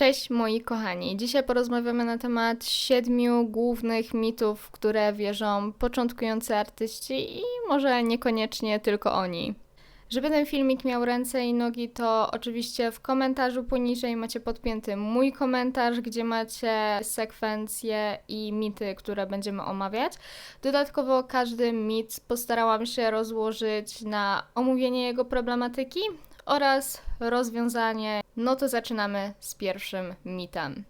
Cześć moi kochani. Dzisiaj porozmawiamy na temat siedmiu głównych mitów, w które wierzą początkujący artyści i może niekoniecznie tylko oni. Żeby ten filmik miał ręce i nogi, to oczywiście w komentarzu poniżej macie podpięty mój komentarz, gdzie macie sekwencje i mity, które będziemy omawiać. Dodatkowo każdy mit postarałam się rozłożyć na omówienie jego problematyki oraz rozwiązanie. No to zaczynamy z pierwszym mitem.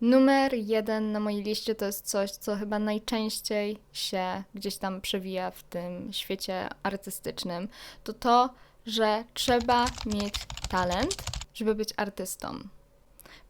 Numer jeden na mojej liście to jest coś, co chyba najczęściej się gdzieś tam przewija w tym świecie artystycznym. To to, że trzeba mieć talent, żeby być artystą.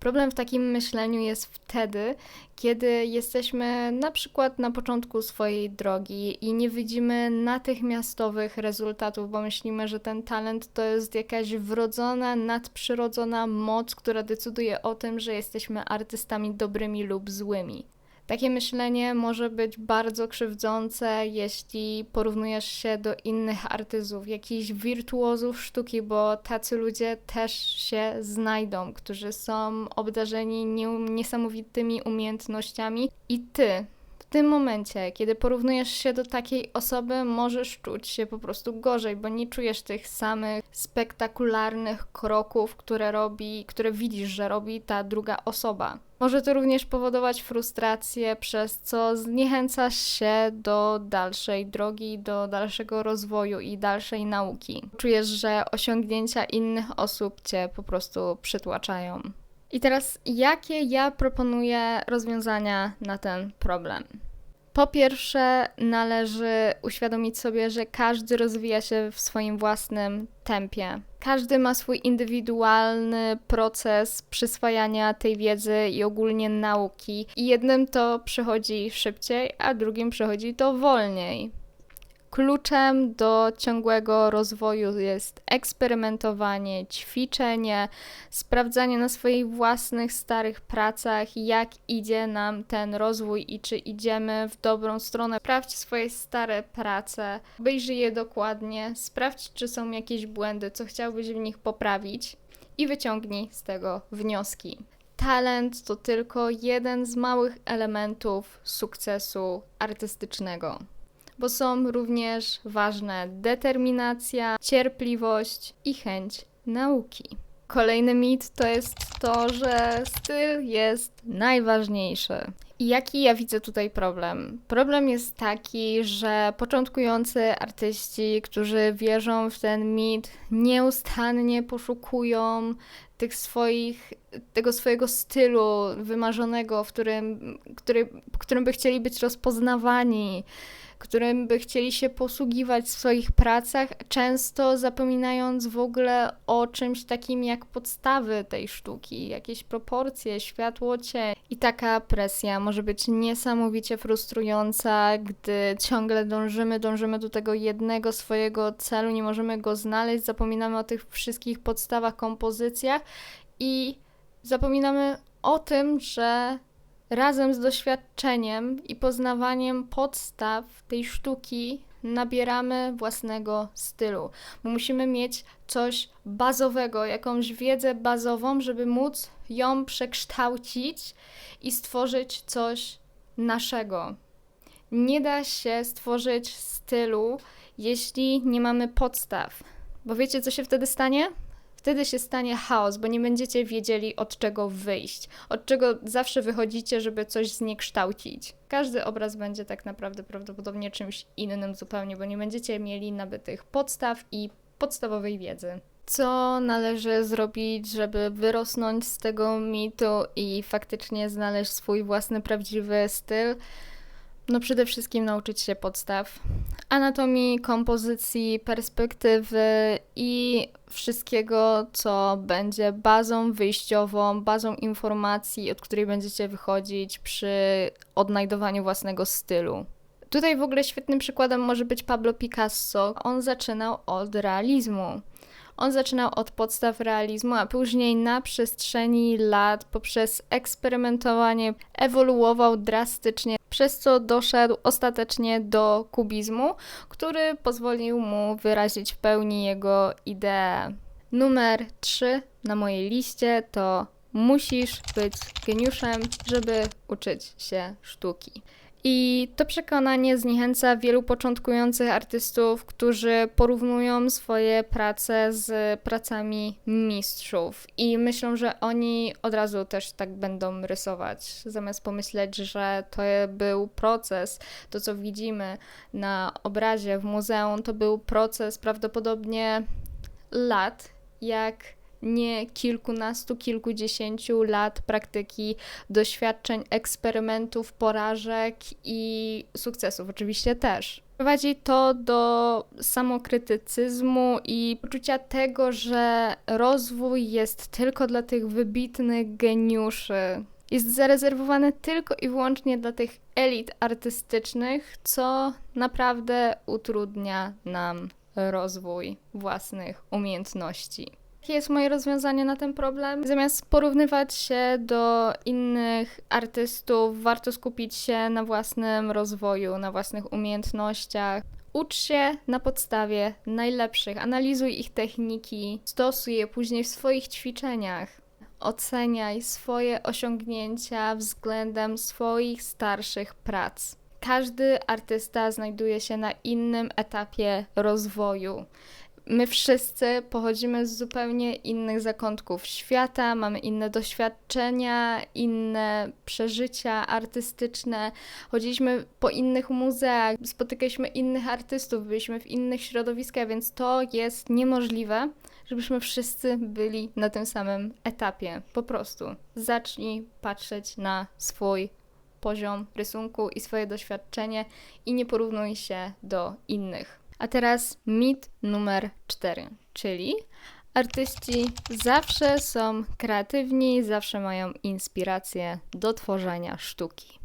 Problem w takim myśleniu jest wtedy, kiedy jesteśmy na przykład na początku swojej drogi i nie widzimy natychmiastowych rezultatów, bo myślimy, że ten talent to jest jakaś wrodzona, nadprzyrodzona moc, która decyduje o tym, że jesteśmy artystami dobrymi lub złymi. Takie myślenie może być bardzo krzywdzące, jeśli porównujesz się do innych artyzów, jakichś wirtuozów sztuki, bo tacy ludzie też się znajdą, którzy są obdarzeni niesamowitymi umiejętnościami. I ty, tym momencie, kiedy porównujesz się do takiej osoby, możesz czuć się po prostu gorzej, bo nie czujesz tych samych spektakularnych kroków, które robi, które widzisz, że robi ta druga osoba. Może to również powodować frustrację, przez co zniechęcasz się do dalszej drogi, do dalszego rozwoju i dalszej nauki. Czujesz, że osiągnięcia innych osób cię po prostu przytłaczają. I teraz, jakie ja proponuję rozwiązania na ten problem? Po pierwsze, należy uświadomić sobie, że każdy rozwija się w swoim własnym tempie. Każdy ma swój indywidualny proces przyswajania tej wiedzy i ogólnie nauki, i jednym to przychodzi szybciej, a drugim przychodzi to wolniej. Kluczem do ciągłego rozwoju jest eksperymentowanie, ćwiczenie, sprawdzanie na swoich własnych starych pracach, jak idzie nam ten rozwój i czy idziemy w dobrą stronę. Sprawdź swoje stare prace, obejrzyj je dokładnie, sprawdź, czy są jakieś błędy, co chciałbyś w nich poprawić i wyciągnij z tego wnioski. Talent to tylko jeden z małych elementów sukcesu artystycznego bo są również ważne determinacja, cierpliwość i chęć nauki. Kolejny mit to jest to, że styl jest najważniejszy. I jaki ja widzę tutaj problem? Problem jest taki, że początkujący artyści, którzy wierzą w ten mit, nieustannie poszukują tych swoich, tego swojego stylu wymarzonego, w którym, który, którym by chcieli być rozpoznawani którym by chcieli się posługiwać w swoich pracach, często zapominając w ogóle o czymś takim jak podstawy tej sztuki, jakieś proporcje, światło, cień. I taka presja może być niesamowicie frustrująca, gdy ciągle dążymy, dążymy do tego jednego swojego celu, nie możemy go znaleźć, zapominamy o tych wszystkich podstawach, kompozycjach i zapominamy o tym, że razem z doświadczeniem i poznawaniem podstaw tej sztuki nabieramy własnego stylu, bo musimy mieć coś bazowego, jakąś wiedzę bazową, żeby móc ją przekształcić i stworzyć coś naszego. Nie da się stworzyć stylu, jeśli nie mamy podstaw. Bo wiecie, co się wtedy stanie? Wtedy się stanie chaos, bo nie będziecie wiedzieli od czego wyjść, od czego zawsze wychodzicie, żeby coś zniekształcić. Każdy obraz będzie tak naprawdę prawdopodobnie czymś innym zupełnie, bo nie będziecie mieli nabytych podstaw i podstawowej wiedzy. Co należy zrobić, żeby wyrosnąć z tego mitu i faktycznie znaleźć swój własny prawdziwy styl? No przede wszystkim nauczyć się podstaw anatomii, kompozycji, perspektywy i wszystkiego, co będzie bazą wyjściową, bazą informacji, od której będziecie wychodzić przy odnajdowaniu własnego stylu. Tutaj w ogóle świetnym przykładem może być Pablo Picasso. On zaczynał od realizmu. On zaczynał od podstaw realizmu, a później na przestrzeni lat poprzez eksperymentowanie ewoluował drastycznie, przez co doszedł ostatecznie do kubizmu, który pozwolił mu wyrazić w pełni jego ideę. Numer 3 na mojej liście to musisz być geniuszem, żeby uczyć się sztuki. I to przekonanie zniechęca wielu początkujących artystów, którzy porównują swoje prace z pracami mistrzów. I myślą, że oni od razu też tak będą rysować, zamiast pomyśleć, że to był proces, to co widzimy na obrazie w muzeum, to był proces prawdopodobnie lat, jak nie kilkunastu, kilkudziesięciu lat praktyki, doświadczeń, eksperymentów, porażek i sukcesów, oczywiście też. Prowadzi to do samokrytycyzmu i poczucia tego, że rozwój jest tylko dla tych wybitnych geniuszy. Jest zarezerwowany tylko i wyłącznie dla tych elit artystycznych, co naprawdę utrudnia nam rozwój własnych umiejętności. Jakie jest moje rozwiązanie na ten problem? Zamiast porównywać się do innych artystów, warto skupić się na własnym rozwoju, na własnych umiejętnościach. Ucz się na podstawie najlepszych, analizuj ich techniki, stosuj je później w swoich ćwiczeniach. Oceniaj swoje osiągnięcia względem swoich starszych prac. Każdy artysta znajduje się na innym etapie rozwoju my wszyscy pochodzimy z zupełnie innych zakątków świata, mamy inne doświadczenia, inne przeżycia artystyczne, chodziliśmy po innych muzeach, spotykaliśmy innych artystów, byliśmy w innych środowiskach, więc to jest niemożliwe, żebyśmy wszyscy byli na tym samym etapie. Po prostu zacznij patrzeć na swój poziom rysunku i swoje doświadczenie i nie porównuj się do innych. A teraz mit numer 4, czyli artyści zawsze są kreatywni, zawsze mają inspirację do tworzenia sztuki.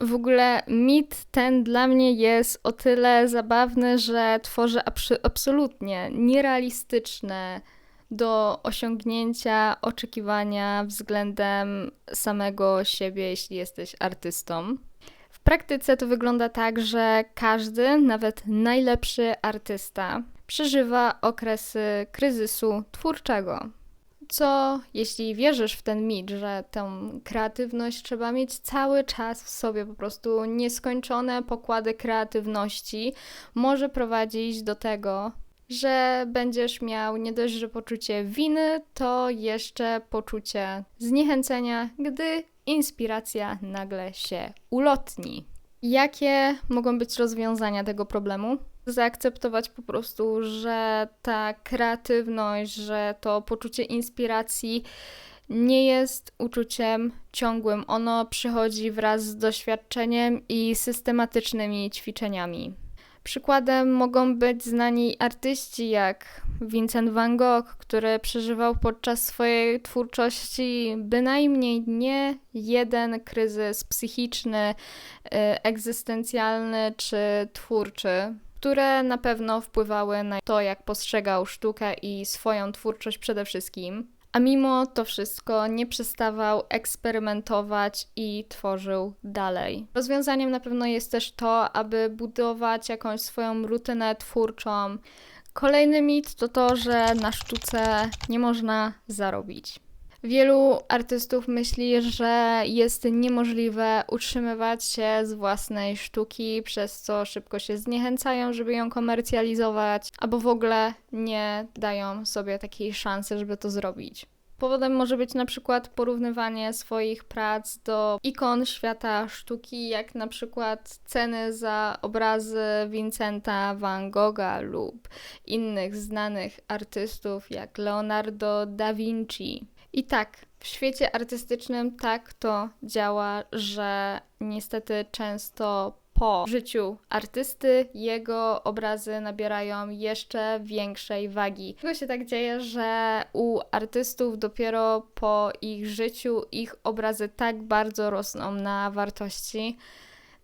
W ogóle mit ten dla mnie jest o tyle zabawny, że tworzy absolutnie nierealistyczne do osiągnięcia oczekiwania względem samego siebie, jeśli jesteś artystą praktyce to wygląda tak, że każdy, nawet najlepszy artysta, przeżywa okresy kryzysu twórczego. Co, jeśli wierzysz w ten mit, że tę kreatywność trzeba mieć cały czas w sobie, po prostu nieskończone pokłady kreatywności, może prowadzić do tego, że będziesz miał nie dość, że poczucie winy, to jeszcze poczucie zniechęcenia, gdy inspiracja nagle się ulotni. Jakie mogą być rozwiązania tego problemu? Zaakceptować po prostu, że ta kreatywność, że to poczucie inspiracji nie jest uczuciem ciągłym. Ono przychodzi wraz z doświadczeniem i systematycznymi ćwiczeniami. Przykładem mogą być znani artyści jak Vincent van Gogh, który przeżywał podczas swojej twórczości bynajmniej nie jeden kryzys psychiczny, y, egzystencjalny czy twórczy, które na pewno wpływały na to, jak postrzegał sztukę i swoją twórczość przede wszystkim a mimo to wszystko nie przestawał eksperymentować i tworzył dalej. Rozwiązaniem na pewno jest też to, aby budować jakąś swoją rutynę twórczą. Kolejny mit to to, że na sztuce nie można zarobić. Wielu artystów myśli, że jest niemożliwe utrzymywać się z własnej sztuki, przez co szybko się zniechęcają, żeby ją komercjalizować, albo w ogóle nie dają sobie takiej szansy, żeby to zrobić. Powodem może być na przykład porównywanie swoich prac do ikon świata sztuki, jak na przykład ceny za obrazy Vincenta van Gogha lub innych znanych artystów jak Leonardo da Vinci. I tak, w świecie artystycznym tak to działa, że niestety często po życiu artysty jego obrazy nabierają jeszcze większej wagi. Dlaczego się tak dzieje, że u artystów dopiero po ich życiu ich obrazy tak bardzo rosną na wartości?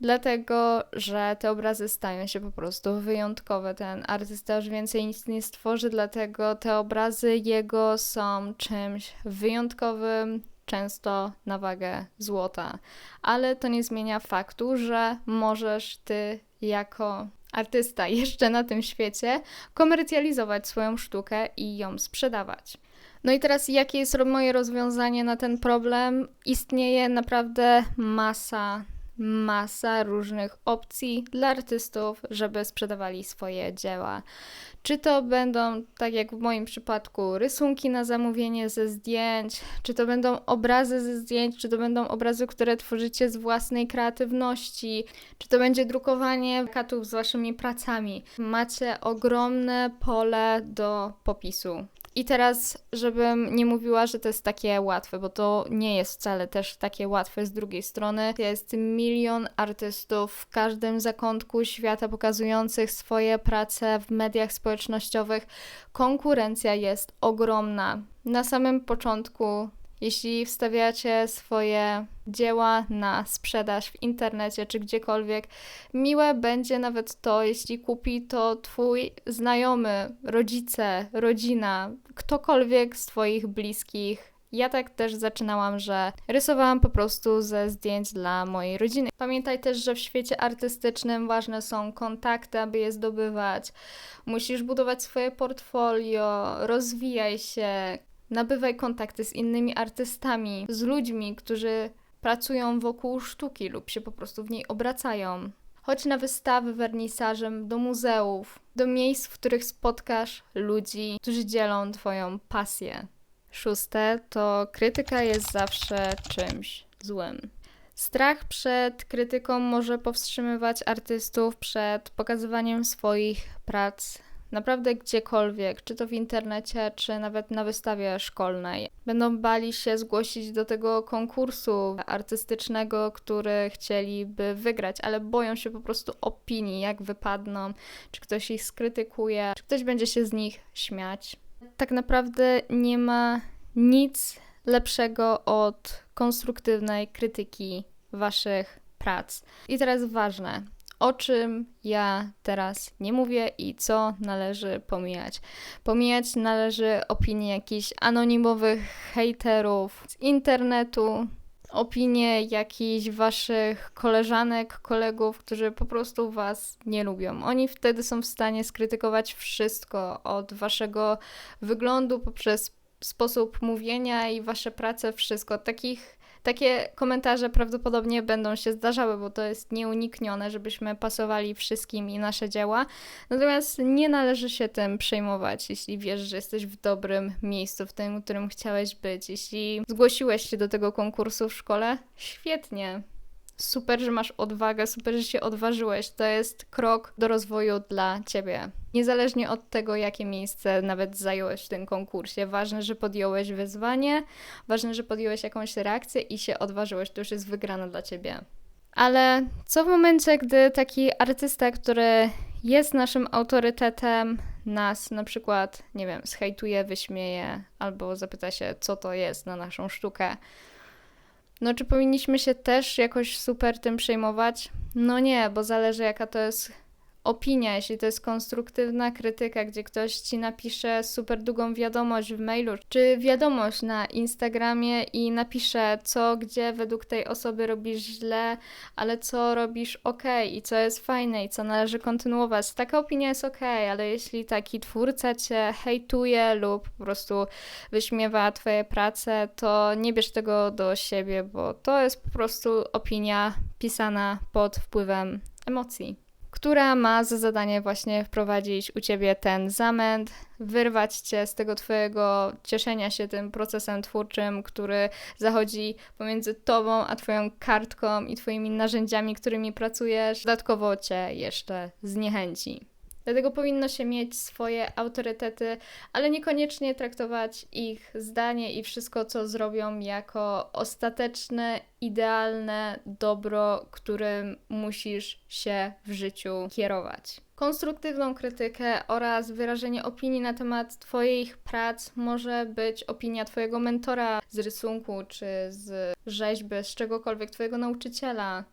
Dlatego, że te obrazy stają się po prostu wyjątkowe. Ten artysta już więcej nic nie stworzy, dlatego te obrazy jego są czymś wyjątkowym, często na wagę złota. Ale to nie zmienia faktu, że możesz ty jako artysta jeszcze na tym świecie komercjalizować swoją sztukę i ją sprzedawać. No i teraz, jakie jest moje rozwiązanie na ten problem? Istnieje naprawdę masa, masa różnych opcji dla artystów, żeby sprzedawali swoje dzieła. Czy to będą, tak jak w moim przypadku, rysunki na zamówienie ze zdjęć, czy to będą obrazy ze zdjęć, czy to będą obrazy, które tworzycie z własnej kreatywności, czy to będzie drukowanie katów z waszymi pracami. Macie ogromne pole do popisu. I teraz, żebym nie mówiła, że to jest takie łatwe, bo to nie jest wcale też takie łatwe z drugiej strony. Jest milion artystów w każdym zakątku świata pokazujących swoje prace w mediach społecznościowych. Konkurencja jest ogromna. Na samym początku jeśli wstawiacie swoje dzieła na sprzedaż w internecie czy gdziekolwiek, miłe będzie nawet to, jeśli kupi to Twój znajomy, rodzice, rodzina, ktokolwiek z Twoich bliskich. Ja tak też zaczynałam, że rysowałam po prostu ze zdjęć dla mojej rodziny. Pamiętaj też, że w świecie artystycznym ważne są kontakty, aby je zdobywać. Musisz budować swoje portfolio, rozwijaj się, Nabywaj kontakty z innymi artystami, z ludźmi, którzy pracują wokół sztuki lub się po prostu w niej obracają. Chodź na wystawy wernisażem, do muzeów, do miejsc, w których spotkasz ludzi, którzy dzielą Twoją pasję. Szóste to krytyka jest zawsze czymś złym. Strach przed krytyką może powstrzymywać artystów przed pokazywaniem swoich prac naprawdę gdziekolwiek, czy to w internecie, czy nawet na wystawie szkolnej. Będą bali się zgłosić do tego konkursu artystycznego, który chcieliby wygrać, ale boją się po prostu opinii, jak wypadną, czy ktoś ich skrytykuje, czy ktoś będzie się z nich śmiać. Tak naprawdę nie ma nic lepszego od konstruktywnej krytyki waszych prac. I teraz ważne, o czym ja teraz nie mówię i co należy pomijać. Pomijać należy opinie jakichś anonimowych hejterów z internetu, opinie jakichś waszych koleżanek, kolegów, którzy po prostu was nie lubią. Oni wtedy są w stanie skrytykować wszystko od waszego wyglądu poprzez sposób mówienia i wasze prace, wszystko. Takich takie komentarze prawdopodobnie będą się zdarzały, bo to jest nieuniknione, żebyśmy pasowali wszystkim i nasze dzieła. Natomiast nie należy się tym przejmować, jeśli wiesz, że jesteś w dobrym miejscu, w tym, w którym chciałeś być. Jeśli zgłosiłeś się do tego konkursu w szkole, świetnie super, że masz odwagę, super, że się odważyłeś. To jest krok do rozwoju dla ciebie. Niezależnie od tego, jakie miejsce nawet zająłeś w tym konkursie, ważne, że podjąłeś wyzwanie, ważne, że podjąłeś jakąś reakcję i się odważyłeś, to już jest wygrana dla ciebie. Ale co w momencie, gdy taki artysta, który jest naszym autorytetem, nas na przykład, nie wiem, zhejtuje, wyśmieje albo zapyta się, co to jest na naszą sztukę, no, czy powinniśmy się też jakoś super tym przejmować? No nie, bo zależy jaka to jest opinia, jeśli to jest konstruktywna krytyka, gdzie ktoś ci napisze super długą wiadomość w mailu, czy wiadomość na Instagramie i napisze, co gdzie według tej osoby robisz źle, ale co robisz ok i co jest fajne i co należy kontynuować. Taka opinia jest ok, ale jeśli taki twórca cię hejtuje lub po prostu wyśmiewa twoje prace, to nie bierz tego do siebie, bo to jest po prostu opinia pisana pod wpływem emocji która ma za zadanie właśnie wprowadzić u ciebie ten zamęt, wyrwać cię z tego twojego cieszenia się tym procesem twórczym, który zachodzi pomiędzy tobą a twoją kartką i twoimi narzędziami, którymi pracujesz, dodatkowo cię jeszcze zniechęci. Dlatego powinno się mieć swoje autorytety, ale niekoniecznie traktować ich zdanie i wszystko, co zrobią, jako ostateczne, idealne dobro, którym musisz się w życiu kierować. Konstruktywną krytykę oraz wyrażenie opinii na temat Twoich prac może być opinia Twojego mentora z rysunku czy z rzeźby, z czegokolwiek, Twojego nauczyciela,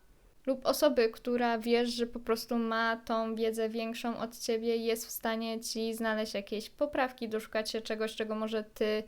lub osoby, która wiesz, że po prostu ma tą wiedzę większą od ciebie jest w stanie ci znaleźć jakieś poprawki, doszukać się czegoś, czego może ty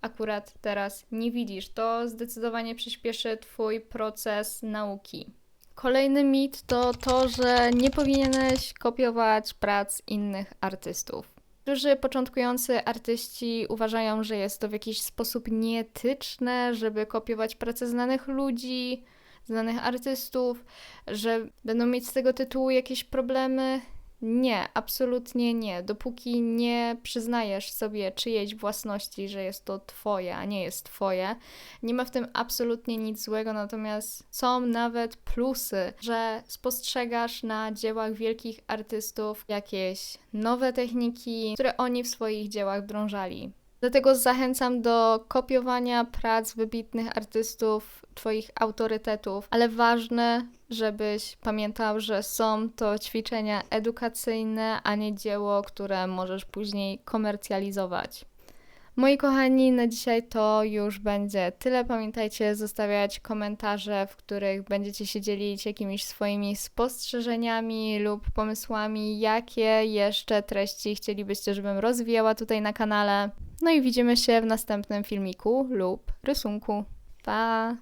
akurat teraz nie widzisz. To zdecydowanie przyspieszy twój proces nauki. Kolejny mit to to, że nie powinieneś kopiować prac innych artystów. Niektórzy początkujący artyści uważają, że jest to w jakiś sposób nieetyczne, żeby kopiować pracę znanych ludzi, znanych artystów, że będą mieć z tego tytułu jakieś problemy. Nie, absolutnie nie. Dopóki nie przyznajesz sobie czyjejś własności, że jest to twoje, a nie jest twoje, nie ma w tym absolutnie nic złego, natomiast są nawet plusy, że spostrzegasz na dziełach wielkich artystów jakieś nowe techniki, które oni w swoich dziełach wdrążali. Dlatego zachęcam do kopiowania prac wybitnych artystów, Twoich autorytetów, ale ważne, żebyś pamiętał, że są to ćwiczenia edukacyjne, a nie dzieło, które możesz później komercjalizować. Moi kochani, na dzisiaj to już będzie tyle. Pamiętajcie zostawiać komentarze, w których będziecie się dzielić jakimiś swoimi spostrzeżeniami lub pomysłami, jakie jeszcze treści chcielibyście, żebym rozwijała tutaj na kanale. No i widzimy się w następnym filmiku lub rysunku. Pa!